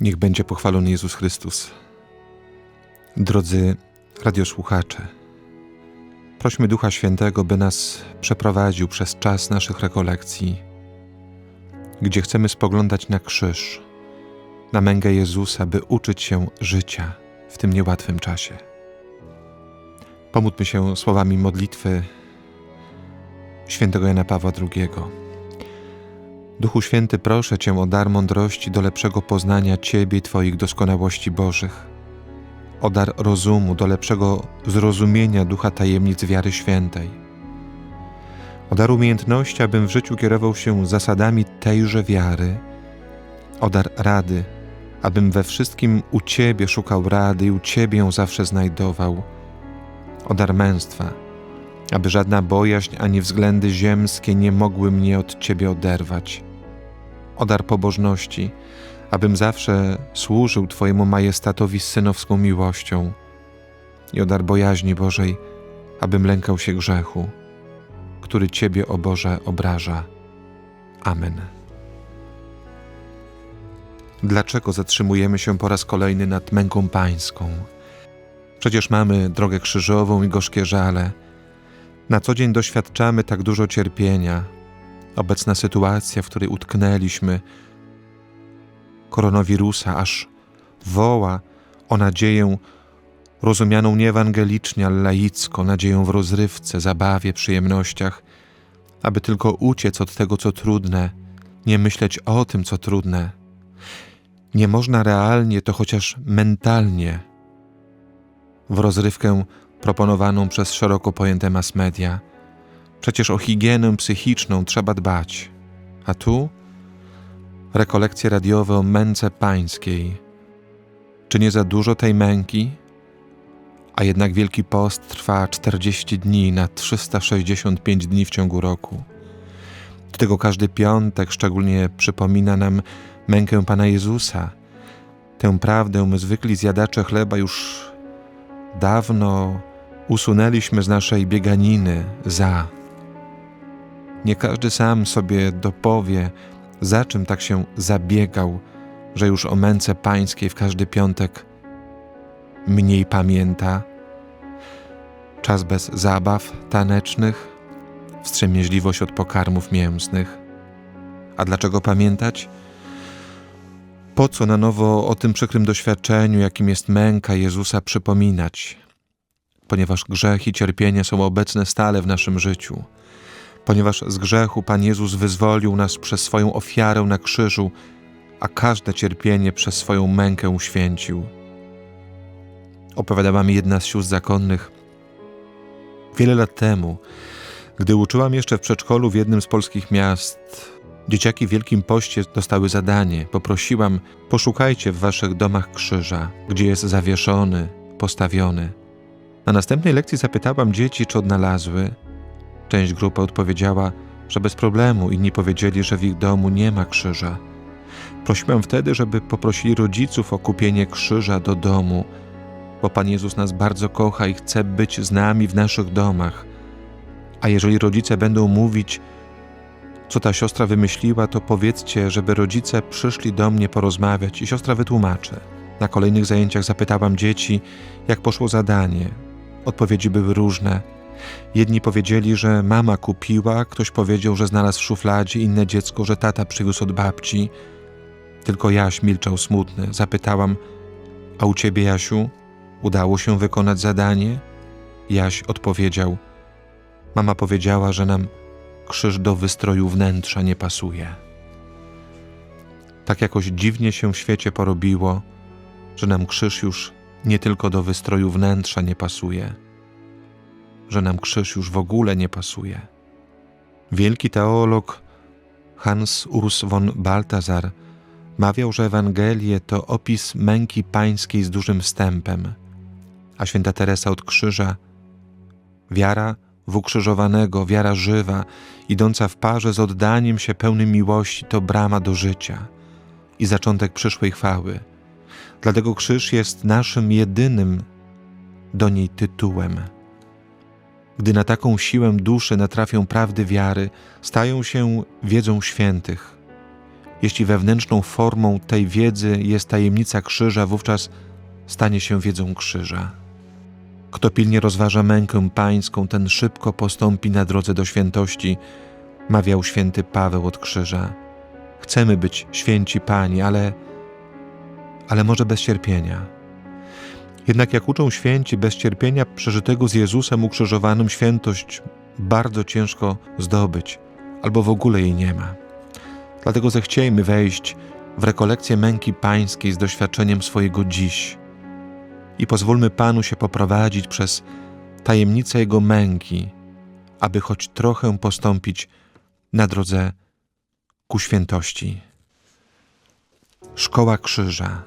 Niech będzie pochwalony Jezus Chrystus. Drodzy radiosłuchacze, prośmy Ducha Świętego, by nas przeprowadził przez czas naszych rekolekcji, gdzie chcemy spoglądać na krzyż, na mękę Jezusa, by uczyć się życia w tym niełatwym czasie. Pomódlmy się słowami modlitwy świętego Jana Pawła II. Duchu Święty, proszę Cię o dar mądrości do lepszego poznania Ciebie i Twoich doskonałości Bożych, o dar rozumu do lepszego zrozumienia ducha tajemnic wiary świętej, o dar umiejętności, abym w życiu kierował się zasadami tejże wiary, o dar rady, abym we wszystkim u Ciebie szukał rady i u Ciebie ją zawsze znajdował, o dar męstwa, aby żadna bojaźń ani względy ziemskie nie mogły mnie od Ciebie oderwać o dar pobożności, abym zawsze służył Twojemu majestatowi z synowską miłością i o dar bojaźni Bożej, abym lękał się grzechu, który Ciebie, o Boże, obraża. Amen. Dlaczego zatrzymujemy się po raz kolejny nad męką pańską? Przecież mamy drogę krzyżową i gorzkie żale. Na co dzień doświadczamy tak dużo cierpienia, obecna sytuacja, w której utknęliśmy, koronawirusa, aż woła o nadzieję rozumianą nie ewangelicznie, ale laicko, nadzieję w rozrywce, zabawie, przyjemnościach, aby tylko uciec od tego, co trudne, nie myśleć o tym, co trudne. Nie można realnie, to chociaż mentalnie, w rozrywkę proponowaną przez szeroko pojęte mass media – Przecież o higienę psychiczną trzeba dbać. A tu rekolekcje radiowe o męce pańskiej. Czy nie za dużo tej męki? A jednak Wielki Post trwa 40 dni na 365 dni w ciągu roku. Do tego każdy piątek szczególnie przypomina nam mękę Pana Jezusa. Tę prawdę my zwykli zjadacze chleba już dawno usunęliśmy z naszej bieganiny za nie każdy sam sobie dopowie, za czym tak się zabiegał, że już o męce pańskiej w każdy piątek mniej pamięta. Czas bez zabaw tanecznych, wstrzemięźliwość od pokarmów mięsnych. A dlaczego pamiętać? Po co na nowo o tym przykrym doświadczeniu, jakim jest męka Jezusa, przypominać? Ponieważ grzech i cierpienie są obecne stale w naszym życiu ponieważ z grzechu Pan Jezus wyzwolił nas przez swoją ofiarę na krzyżu, a każde cierpienie przez swoją mękę uświęcił. Opowiadała mi jedna z sióstr zakonnych. Wiele lat temu, gdy uczyłam jeszcze w przedszkolu w jednym z polskich miast, dzieciaki w Wielkim Poście dostały zadanie. Poprosiłam, poszukajcie w waszych domach krzyża, gdzie jest zawieszony, postawiony. Na następnej lekcji zapytałam dzieci, czy odnalazły, Część grupy odpowiedziała, że bez problemu, inni powiedzieli, że w ich domu nie ma krzyża. Prosiłem wtedy, żeby poprosili rodziców o kupienie krzyża do domu, bo Pan Jezus nas bardzo kocha i chce być z nami w naszych domach. A jeżeli rodzice będą mówić, co ta siostra wymyśliła, to powiedzcie, żeby rodzice przyszli do mnie porozmawiać i siostra wytłumaczy. Na kolejnych zajęciach zapytałam dzieci, jak poszło zadanie. Odpowiedzi były różne. Jedni powiedzieli, że mama kupiła, ktoś powiedział, że znalazł w szufladzie, inne dziecko, że tata przywiózł od babci. Tylko Jaś milczał smutny. Zapytałam, a u ciebie, Jasiu, udało się wykonać zadanie? Jaś odpowiedział, mama powiedziała, że nam krzyż do wystroju wnętrza nie pasuje. Tak jakoś dziwnie się w świecie porobiło, że nam krzyż już nie tylko do wystroju wnętrza nie pasuje, że nam krzyż już w ogóle nie pasuje. Wielki teolog Hans Urs von Balthasar mawiał, że Ewangelie to opis męki pańskiej z dużym wstępem, a święta Teresa od krzyża wiara w ukrzyżowanego, wiara żywa, idąca w parze z oddaniem się pełnym miłości, to brama do życia i zaczątek przyszłej chwały. Dlatego krzyż jest naszym jedynym do niej tytułem. Gdy na taką siłę duszy natrafią prawdy wiary, stają się wiedzą świętych. Jeśli wewnętrzną formą tej wiedzy jest tajemnica krzyża, wówczas stanie się wiedzą krzyża. Kto pilnie rozważa mękę pańską, ten szybko postąpi na drodze do świętości, mawiał święty Paweł od krzyża. Chcemy być święci Pani, ale, ale może bez cierpienia. Jednak jak uczą święci, bez cierpienia przeżytego z Jezusem ukrzyżowanym świętość bardzo ciężko zdobyć, albo w ogóle jej nie ma. Dlatego zechciejmy wejść w rekolekcję męki pańskiej z doświadczeniem swojego dziś i pozwólmy Panu się poprowadzić przez tajemnicę Jego męki, aby choć trochę postąpić na drodze ku świętości. Szkoła krzyża,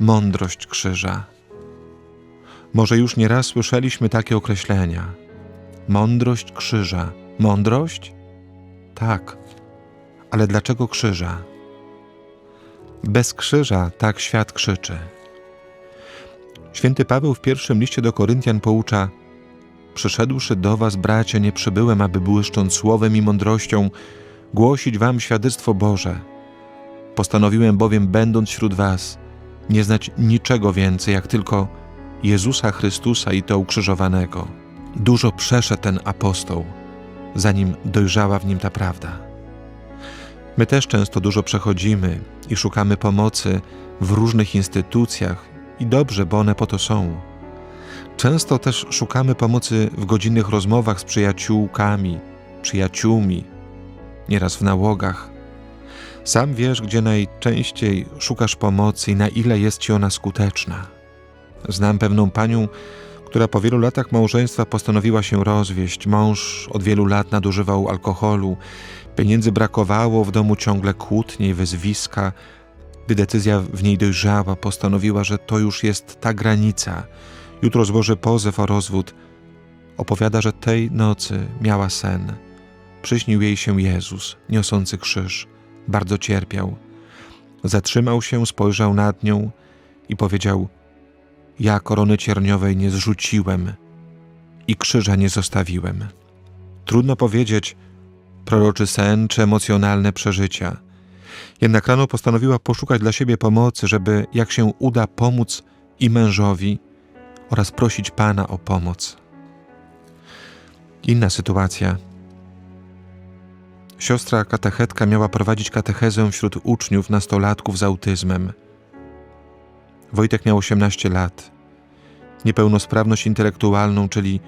mądrość krzyża. Może już nieraz słyszeliśmy takie określenia. Mądrość krzyża. Mądrość? Tak, ale dlaczego krzyża? Bez krzyża tak świat krzyczy. Święty Paweł w pierwszym liście do Koryntian poucza: Przyszedłszy do was, bracia, nie przybyłem, aby błyszcząc słowem i mądrością głosić wam świadectwo Boże. Postanowiłem bowiem, będąc wśród was, nie znać niczego więcej, jak tylko Jezusa Chrystusa i to ukrzyżowanego. Dużo przeszedł ten apostoł, zanim dojrzała w nim ta prawda. My też często dużo przechodzimy i szukamy pomocy w różnych instytucjach, i dobrze, bo one po to są. Często też szukamy pomocy w godzinnych rozmowach z przyjaciółkami, przyjaciółmi, nieraz w nałogach. Sam wiesz, gdzie najczęściej szukasz pomocy i na ile jest ci ona skuteczna. Znam pewną panią, która po wielu latach małżeństwa postanowiła się rozwieść. Mąż od wielu lat nadużywał alkoholu, pieniędzy brakowało, w domu ciągle kłótnie i wyzwiska. Gdy decyzja w niej dojrzała, postanowiła, że to już jest ta granica. Jutro złoży pozew o rozwód. Opowiada, że tej nocy miała sen. Przyśnił jej się Jezus, niosący krzyż. Bardzo cierpiał. Zatrzymał się, spojrzał nad nią i powiedział: Ja korony cierniowej nie zrzuciłem i krzyża nie zostawiłem. Trudno powiedzieć, proroczy sen czy emocjonalne przeżycia. Jednak rano postanowiła poszukać dla siebie pomocy, żeby, jak się uda, pomóc i mężowi oraz prosić Pana o pomoc. Inna sytuacja. Siostra katechetka miała prowadzić katechezę wśród uczniów nastolatków z autyzmem. Wojtek miał 18 lat. Niepełnosprawność intelektualną, czyli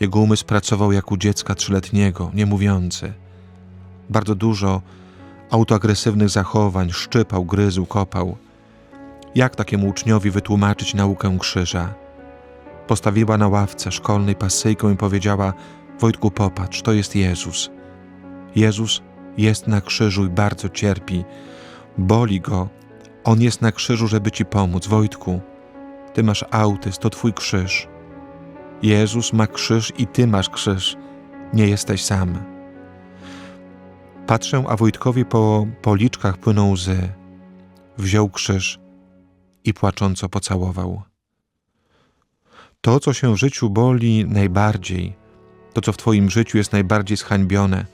jego umysł pracował jak u dziecka trzyletniego, niemówiący. Bardzo dużo autoagresywnych zachowań, szczypał, gryzł, kopał. Jak takiemu uczniowi wytłumaczyć naukę krzyża? Postawiła na ławce szkolnej pasyjką i powiedziała: Wojtku, popatrz, to jest Jezus. Jezus jest na krzyżu i bardzo cierpi. Boli go. On jest na krzyżu, żeby ci pomóc. Wojtku, ty masz autyzm, to twój krzyż. Jezus ma krzyż i ty masz krzyż. Nie jesteś sam. Patrzę, a Wojtkowi po policzkach płyną łzy. Wziął krzyż i płacząco pocałował. To, co się w życiu boli najbardziej, to, co w Twoim życiu jest najbardziej zhańbione,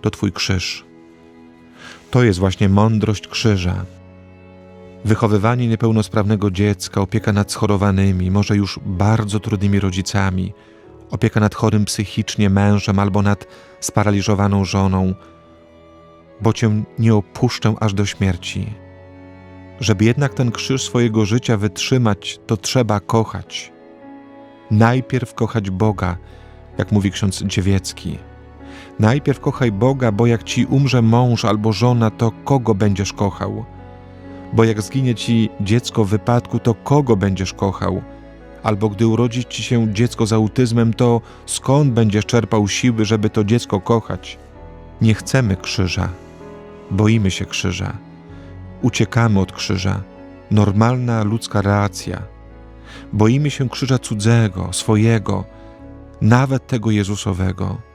to Twój krzyż. To jest właśnie mądrość krzyża. Wychowywanie niepełnosprawnego dziecka, opieka nad schorowanymi, może już bardzo trudnymi rodzicami, opieka nad chorym psychicznie mężem albo nad sparaliżowaną żoną, bo Cię nie opuszczę aż do śmierci. Żeby jednak ten krzyż swojego życia wytrzymać, to trzeba kochać. Najpierw kochać Boga, jak mówi ksiądz Dziewiecki. Najpierw kochaj Boga, bo jak ci umrze mąż albo żona, to kogo będziesz kochał? Bo jak zginie ci dziecko w wypadku, to kogo będziesz kochał? Albo gdy urodzi ci się dziecko z autyzmem, to skąd będziesz czerpał siły, żeby to dziecko kochać? Nie chcemy krzyża, boimy się krzyża, uciekamy od krzyża. Normalna ludzka reakcja. Boimy się krzyża cudzego, swojego, nawet tego Jezusowego.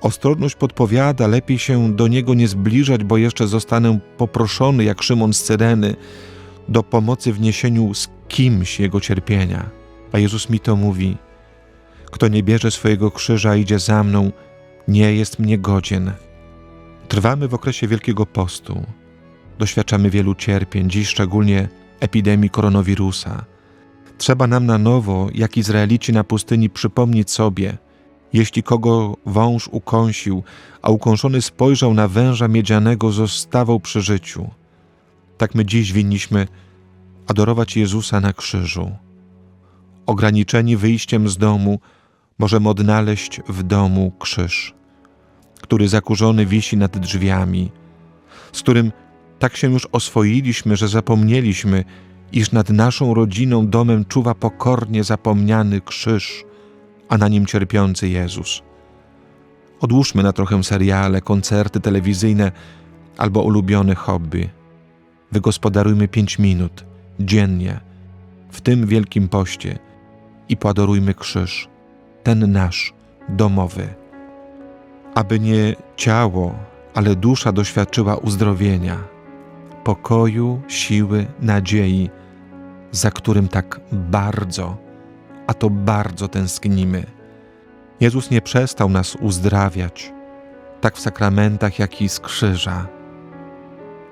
Ostrożność podpowiada, lepiej się do niego nie zbliżać, bo jeszcze zostanę poproszony, jak Szymon z Cyreny, do pomocy w niesieniu z kimś jego cierpienia. A Jezus mi to mówi: Kto nie bierze swojego krzyża, idzie za mną, nie jest mnie godzien. Trwamy w okresie Wielkiego Postu. Doświadczamy wielu cierpień, dziś szczególnie epidemii koronawirusa. Trzeba nam na nowo, jak Izraelici na pustyni, przypomnieć sobie, jeśli kogo wąż ukąsił, a ukąszony spojrzał na węża miedzianego, zostawał przy życiu. Tak my dziś winniśmy adorować Jezusa na krzyżu. Ograniczeni wyjściem z domu, możemy odnaleźć w domu krzyż, który zakurzony wisi nad drzwiami, z którym tak się już oswoiliśmy, że zapomnieliśmy, iż nad naszą rodziną domem czuwa pokornie zapomniany krzyż, a na nim cierpiący Jezus. Odłóżmy na trochę seriale, koncerty telewizyjne albo ulubione hobby. Wygospodarujmy pięć minut dziennie w tym wielkim poście i poadorujmy krzyż, ten nasz domowy, aby nie ciało, ale dusza doświadczyła uzdrowienia, pokoju, siły, nadziei, za którym tak bardzo, a to bardzo tęsknimy. Jezus nie przestał nas uzdrawiać, tak w sakramentach, jak i z krzyża.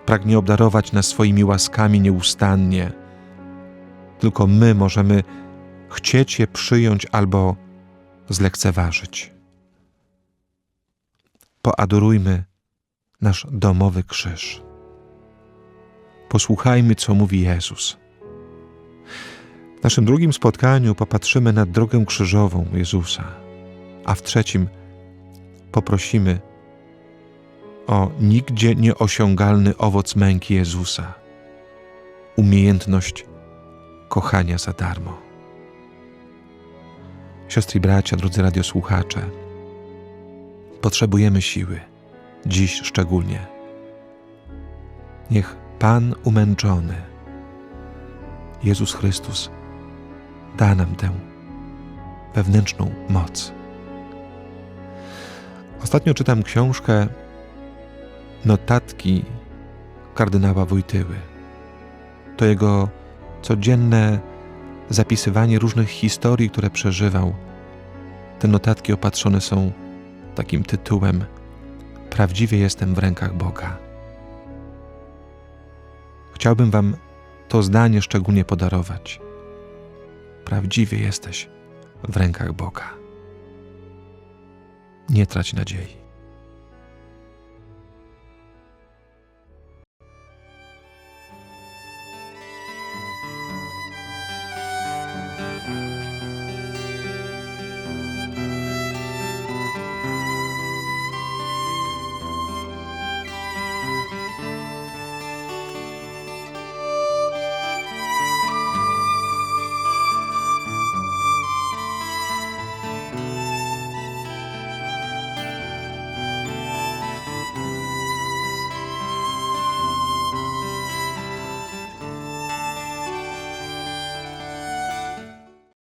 Pragnie obdarować nas swoimi łaskami nieustannie. Tylko my możemy chcieć je przyjąć albo zlekceważyć. Poadorujmy nasz domowy krzyż. Posłuchajmy, co mówi Jezus. W naszym drugim spotkaniu popatrzymy na drogę krzyżową Jezusa, a w trzecim poprosimy o nigdzie nieosiągalny owoc męki Jezusa umiejętność kochania za darmo. Siostry i bracia, drodzy radiosłuchacze, potrzebujemy siły, dziś szczególnie. Niech Pan umęczony, Jezus Chrystus, da nam tę wewnętrzną moc. Ostatnio czytam książkę Notatki kardynała Wojtyły. To jego codzienne zapisywanie różnych historii, które przeżywał. Te notatki opatrzone są takim tytułem: Prawdziwie jestem w rękach Boga. Chciałbym Wam to zdanie szczególnie podarować. Prawdziwie jesteś w rękach Boga. Nie trać nadziei.